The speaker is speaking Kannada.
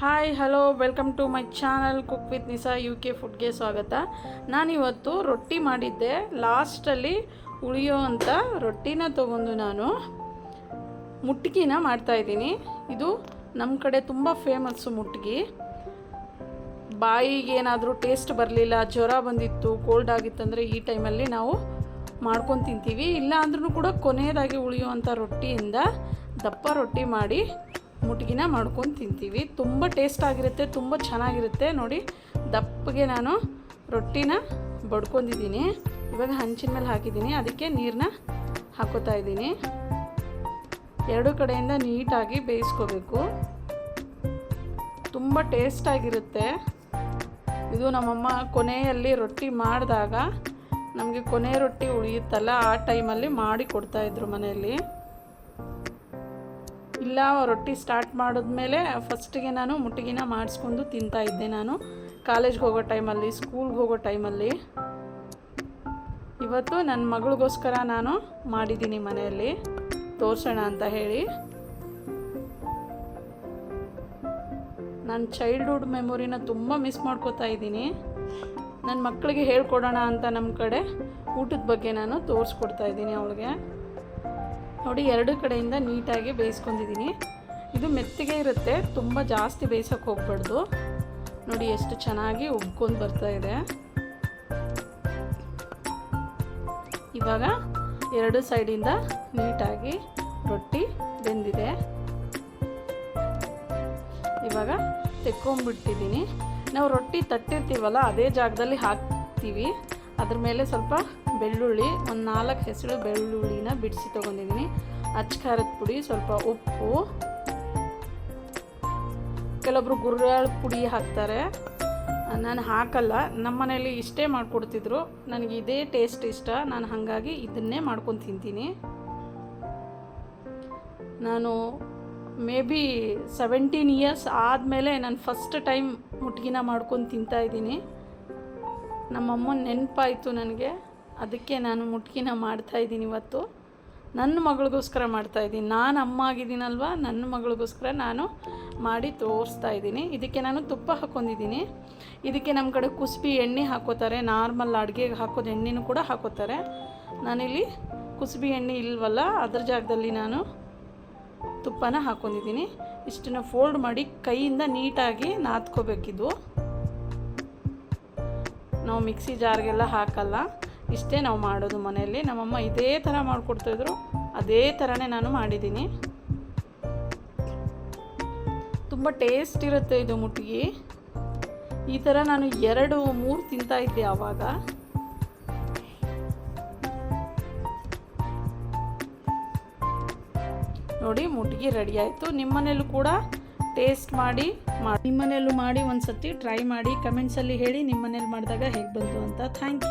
Hi hello welcome to my channel cook with Nisa U K ಫುಡ್ಗೆ ಸ್ವಾಗತ. ನಾನಿವತ್ತು ರೊಟ್ಟಿ ಮಾಡಿದ್ದೆ. ಲಾಸ್ಟಲ್ಲಿ ಉಳಿಯೋ ಅಂಥ ರೊಟ್ಟಿನ ತೊಗೊಂಡು ನಾನು ಮುಟ್ಗಿನ ಮಾಡ್ತಾಯಿದ್ದೀನಿ ಇದು ನಮ್ಮ ಕಡೆ ತುಂಬ ಫೇಮಸ್ಸು ಮುಟ್ಗಿ. ಬಾಯಿಗೆ ಏನಾದರೂ ಟೇಸ್ಟ್ ಬರಲಿಲ್ಲ, ಜ್ವರ ಬಂದಿತ್ತು ಕೋಲ್ಡ್ ಆಗಿತ್ತಂದರೆ ಈ ಟೈಮಲ್ಲಿ ನಾವು ಮಾಡ್ಕೊಂಡು ತಿಂತೀವಿ. ಇಲ್ಲ ಅಂದ್ರೂ ಕೂಡ ಕೊನೆಯದಾಗಿ ಉಳಿಯುವಂಥ ರೊಟ್ಟಿಯಿಂದ ದಪ್ಪ ರೊಟ್ಟಿ ಮಾಡಿ ಮುಟ್ಗಿನ ಮಾಡ್ಕೊಂಡು ತಿಂತೀವಿ. ತುಂಬ ಟೇಸ್ಟ್ ಆಗಿರುತ್ತೆ, ತುಂಬ ಚೆನ್ನಾಗಿರುತ್ತೆ. ನೋಡಿ, ದಪ್ಪಗೆ ನಾನು ರೊಟ್ಟಿನ ಬಡ್ಕೊಂಡಿದ್ದೀನಿ. ಇವಾಗ ಹಂಚಿನ ಮೇಲೆ ಹಾಕಿದ್ದೀನಿ. ಅದಕ್ಕೆ ನೀರನ್ನ ಹಾಕೋತಾ ಇದ್ದೀನಿ. ಎರಡು ಕಡೆಯಿಂದ ನೀಟಾಗಿ ಬೇಯಿಸ್ಕೋಬೇಕು. ತುಂಬ ಟೇಸ್ಟಾಗಿರುತ್ತೆ ಇದು ನಮ್ಮಮ್ಮ ಕೊನೆಯಲ್ಲಿ ರೊಟ್ಟಿ ಮಾಡಿದಾಗ ನಮಗೆ ಕೊನೆ ರೊಟ್ಟಿ ಉಳಿಯುತ್ತಲ್ಲ, ಆ ಟೈಮಲ್ಲಿ ಮಾಡಿ ಕೊಡ್ತಾಯಿದ್ರು ಮನೆಯಲ್ಲಿ. ಇಲ್ಲ, ರೊಟ್ಟಿ ಸ್ಟಾರ್ಟ್ ಮಾಡಿದ್ಮೇಲೆ ಫಸ್ಟಿಗೆ ನಾನು ಮುಟ್ಟಿಗಿನ ಮಾಡಿಸ್ಕೊಂಡು ತಿಂತಾ ಇದ್ದೆ ನಾನು. ಕಾಲೇಜ್ಗೆ ಹೋಗೋ ಟೈಮಲ್ಲಿ ಸ್ಕೂಲ್ಗೆ ಹೋಗೋ ಟೈಮಲ್ಲಿ ಇವತ್ತು ನನ್ನ ಮಗಳಿಗೋಸ್ಕರ ನಾನು ಮಾಡಿದ್ದೀನಿ ಮನೆಯಲ್ಲಿ. ತೋರಿಸೋಣ ಅಂತ ಹೇಳಿ. ನನ್ನ ಚೈಲ್ಡ್ಹುಡ್ ಮೆಮೊರಿನ ತುಂಬ ಮಿಸ್ ಮಾಡ್ಕೋತಾ ಇದ್ದೀನಿ. ನನ್ನ ಮಕ್ಕಳಿಗೆ ಹೇಳ್ಕೊಡೋಣ ಅಂತ ನಮ್ಮ ಕಡೆ ಊಟದ ಬಗ್ಗೆ ನಾನು ತೋರಿಸ್ಕೊಡ್ತಾ ಇದ್ದೀನಿ ಅವಳಿಗೆ. ನೋಡಿ, ಎರಡು ಕಡೆಯಿಂದ ನೀಟಾಗಿ ಬೇಯಿಸ್ಕೊಂಡಿದ್ದೀನಿ. ಇದು ಮೆತ್ತಗೆ ಇರುತ್ತೆ, ತುಂಬ ಜಾಸ್ತಿ ಬೇಯಿಸೋಕೆ ಹೋಗ್ಬಾರ್ದು. ನೋಡಿ, ಎಷ್ಟು ಚೆನ್ನಾಗಿ ಉಬ್ಕೊಂಡು ಬರ್ತಾ ಇದೆ. ಇವಾಗ ಎರಡು ಸೈಡಿಂದ ನೀಟಾಗಿ ರೊಟ್ಟಿ ಬೆಂದಿದೆ. ಇವಾಗ ತೆಕ್ಕೊಂಬಿಟ್ಟಿದ್ದೀನಿ ನಾವು ರೊಟ್ಟಿ ತಟ್ಟಿರ್ತೀವಲ್ಲ, ಅದೇ ಜಾಗದಲ್ಲಿ ಹಾಕ್ತೀವಿ. ಅದ್ರ ಮೇಲೆ ಸ್ವಲ್ಪ ಬೆಳ್ಳುಳ್ಳಿ, ಒಂದು ನಾಲ್ಕು ಹೆಸರು ಬೆಳ್ಳುಳ್ಳಿನ ಬಿಡಿಸಿ ತೊಗೊಂಡಿದ್ದೀನಿ ಖಾರದ ಪುಡಿ, ಸ್ವಲ್ಪ ಉಪ್ಪು. ಕೆಲವೊಬ್ರು ಗುರ್ರಾಳ ಪುಡಿ ಹಾಕ್ತಾರೆ. ನಾನು ಹಾಕಲ್ಲ ನಮ್ಮ ಮನೇಲಿ ಇಷ್ಟೇ ಮಾಡಿಕೊಡ್ತಿದ್ರು. ನನಗೆ ಇದೇ ಟೇಸ್ಟ್ ಇಷ್ಟ, ನಾನು ಹಾಗಾಗಿ ಇದನ್ನೇ ಮಾಡ್ಕೊಂಡು ತಿಂತೀನಿ. ನಾನು ಮೇ ಬಿ ಸೆವೆಂಟೀನ್ ಇಯರ್ಸ್ ಆದಮೇಲೆ ನಾನು ಫಸ್ಟ್ ಟೈಮ್ ಮುಟ್ಗಿನ ಮಾಡ್ಕೊಂಡು ತಿಂತಾಯಿದ್ದೀನಿ ನಮ್ಮ ನಮ್ಮಮ್ಮನ ನೆನಪಾಯಿತು ನನಗೆ. ಅದಕ್ಕೆ ನಾನು ಮುಟ್ಗಿನ ಮಾಡ್ತಾಯಿದ್ದೀನಿ ಇವತ್ತು. ನನ್ನ ಮಗಳಿಗೋಸ್ಕರ ಮಾಡ್ತಾ ಇದ್ದೀನಿ. ನಾನು ಅಮ್ಮ ಆಗಿದ್ದೀನಲ್ವ? ನನ್ನ ಮಗಳಿಗೋಸ್ಕರ ನಾನು ಮಾಡಿ ತೋರಿಸ್ತಾ ಇದ್ದೀನಿ. ಇದಕ್ಕೆ ನಾನು ತುಪ್ಪ ಹಾಕ್ಕೊಂಡಿದ್ದೀನಿ ಇದಕ್ಕೆ ನಮ್ಮ ಕಡೆ ಕುಸುಬಿ ಎಣ್ಣೆ ಹಾಕೋತಾರೆ. ನಾರ್ಮಲ್ ಅಡುಗೆಗೆ ಹಾಕೋದು ಎಣ್ಣೆನೂ ಕೂಡ ಹಾಕೋತಾರೆ. ನಾನಿಲ್ಲಿ ಕುಸುಬಿ ಎಣ್ಣೆ ಇಲ್ವಲ್ಲ, ಅದ್ರ ಜಾಗದಲ್ಲಿ ನಾನು ತುಪ್ಪನ ಹಾಕ್ಕೊಂಡಿದ್ದೀನಿ ಇಷ್ಟನ್ನು ಫೋಲ್ಡ್ ಮಾಡಿ ಕೈಯಿಂದ ನೀಟಾಗಿ ನಾದ್ಕೋಬೇಕಿದ್ವು ನಾವು ಮಿಕ್ಸಿ ಜಾರ್ಗೆಲ್ಲ ಹಾಕಲ್ಲ. ಇಷ್ಟೇ ನಾವು ಮಾಡೋದು ಮನೆಯಲ್ಲಿ. ನಮ್ಮಮ್ಮ ಇದೇ ಥರ ಮಾಡಿಕೊಡ್ತಾಯಿದ್ರು. ಅದೇ ಥರನೇ ನಾನು ಮಾಡಿದ್ದೀನಿ. ತುಂಬ ಟೇಸ್ಟ್ ಇರುತ್ತೆ ಇದು ಮುಟ್ಗಿ. ಈ ಥರ ನಾನು ಎರಡು, ಮೂರು ತಿಂತಾ ಇದ್ದೆ ಆವಾಗ. ನೋಡಿ ಮುಟ್ಗಿ ರೆಡಿ ಆಯಿತು. ನಿಮ್ಮನೇಲೂ ಕೂಡ ಟೇಸ್ಟ್ ಮಾಡಿ ಮಾಡಿ. ನಿಮ್ಮನೇಲೂ ಮಾಡಿ ಒಂದು ಸತಿ ಟ್ರೈ ಮಾಡಿ ಕಮೆಂಟ್ಸಲ್ಲಿ ಹೇಳಿ ನಿಮ್ಮನೇಲಿ ಮಾಡಿದಾಗ ಹೇಗೆ ಬಂತು ಅಂತ. Thank you